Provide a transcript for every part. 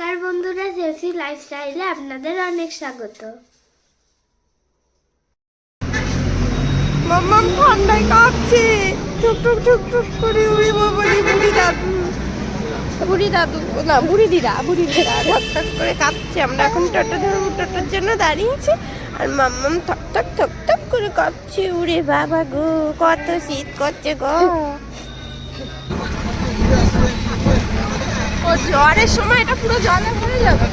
নমস্কার বন্ধুরা, জেসি লাইফস্টাইলে আপনাদের অনেক স্বাগত। মাম্মাম ঠান্ডায় কাঁপছে। টুক টুক টুক টুক করে উড়ি বাবারি বুড়ি দাদু। বুড়ি দাদু, না, বুড়ি দিদা বুড়ি দিদা। ঠক ঠক করে কাঁপছে। আমরা এখন টোটো ধরবো, টোটোর জন্য দাঁড়িয়েছি। আর মাম্মাম ঠক ঠক ঠক ঠক করে কাঁপছে। উড়ে বাবা গো, কত শীত করছে গো। ও জ্বরের সময় এটা পুরো জলে ভরে যাবে।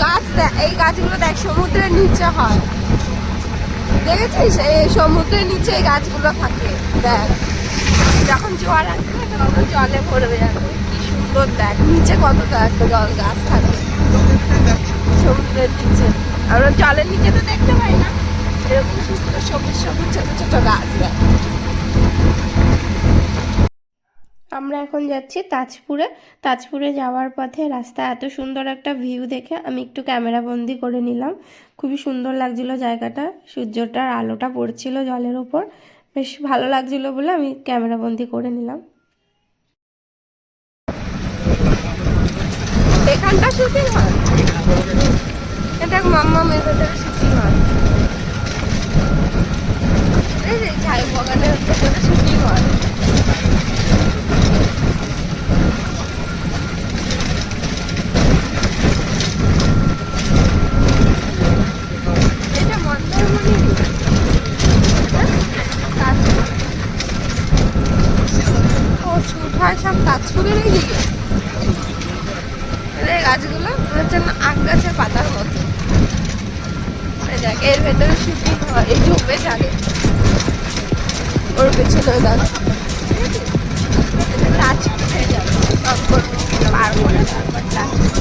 গাছ এই গাছগুলো দেখ, সমুদ্রের নিচে হয়। দেখেছিস? এই সমুদ্রের নিচে এই গাছগুলো থাকে। দেখ, যখন জোয়ার আসবে, তখন জলে ভরবে যাবে। কি সুন্দর দেখ, নিচে কত একটা জল গাছ থাকে। সমুদ্রের নিচে। আমরা জলের নিচে তো দেখতে পাই না। এরকম সুন্দর সবুজ সবুজ ছোট ছোট গাছ দেখ। আমরা এখন যাচ্ছি তাজপুরে। তাজপুরে যাওয়ার পথে রাস্তা এত সুন্দর একটা ভিউ দেখে আমি একটু ক্যামেরা বন্দি করে নিলাম। খুবই সুন্দর লাগছিল জায়গাটা। সূর্যটার আলোটা পড়ছিল জলের ওপর বেশ ভালো লাগছিল বলে আমি ক্যামেরা বন্দি করে নিলাম। এখানটা শুটিং হয় এটা মাম্মা মেয়ের ভেতরে শুটিং হয় এই যে ছাই বাগানের শুটিং হয় এটা মন্দারমণি ও কোথায় সব তাজপুরের এই দিকে এই গাছগুলো মনে হচ্ছে না আখ গাছের পাতার মতো এই দেখ এর ভেতরে শুটিং হয় এই ঝোপে ছাড়ে ওর পেছনে গাছ তাজপুরে যাবে তারপর পার করে তারপর তাজপুর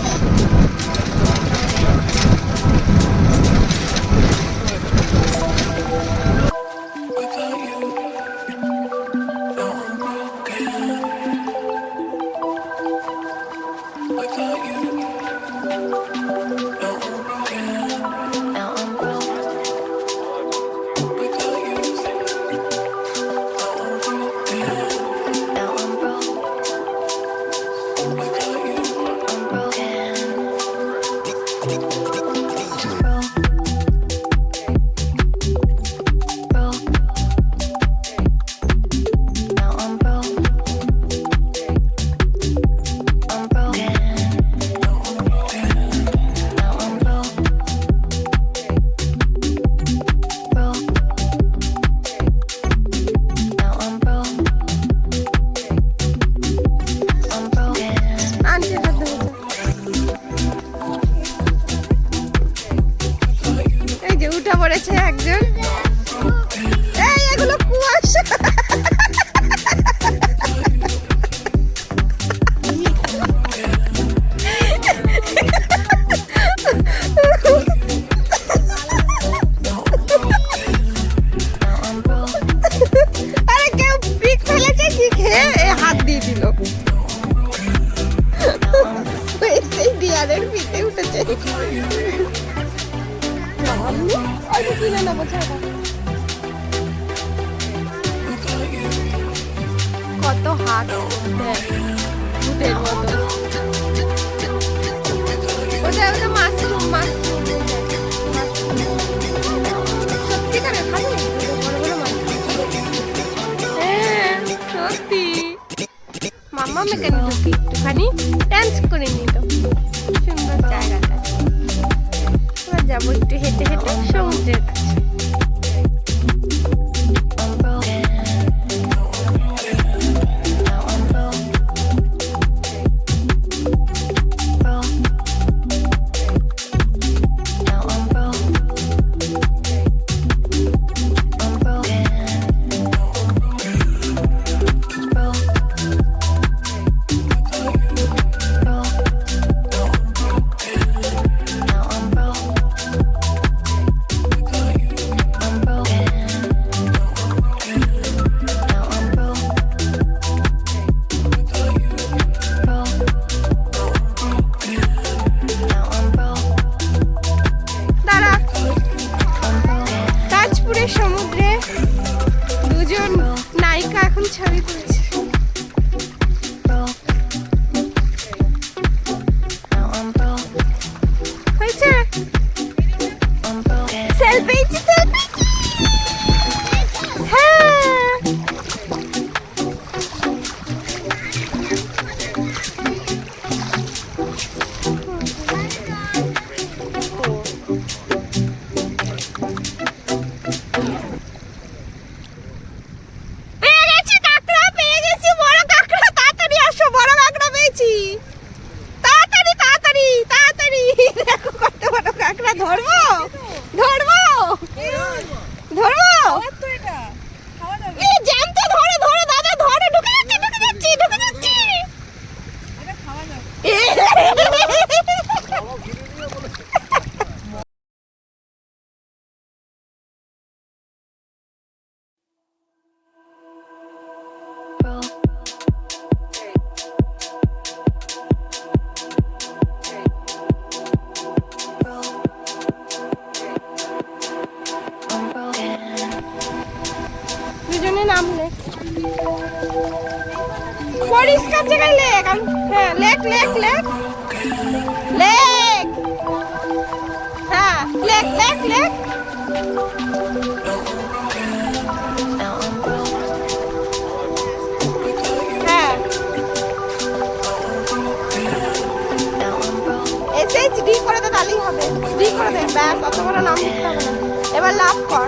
কত হাত। ভূতের ওটা ওটা মাশরুম মাশরুম। সত্যিকারে খাব বড় বড় মাশরুম। হ্যাঁ সত্যি। মাম্মা মেকানি একটুখানি ডান্স করে নিল। সুন্দর জায়গাটা। যাব একটু হেঁটে হেঁটে সমুদ্রের কাছে। সমুদ্রে দুজন নায়িকা এখন ছবি তুলছে। জায়গায় লেখ আম- হ্যাঁ লেখ লেখ লেখ লেখ হ্যাঁ লেখ লেখ লেখ হ্যাঁ। করে দে তাহলেই হবে। ডি করে দে, ব্যাস, অত বড় নাম না। এবার লাভ কর।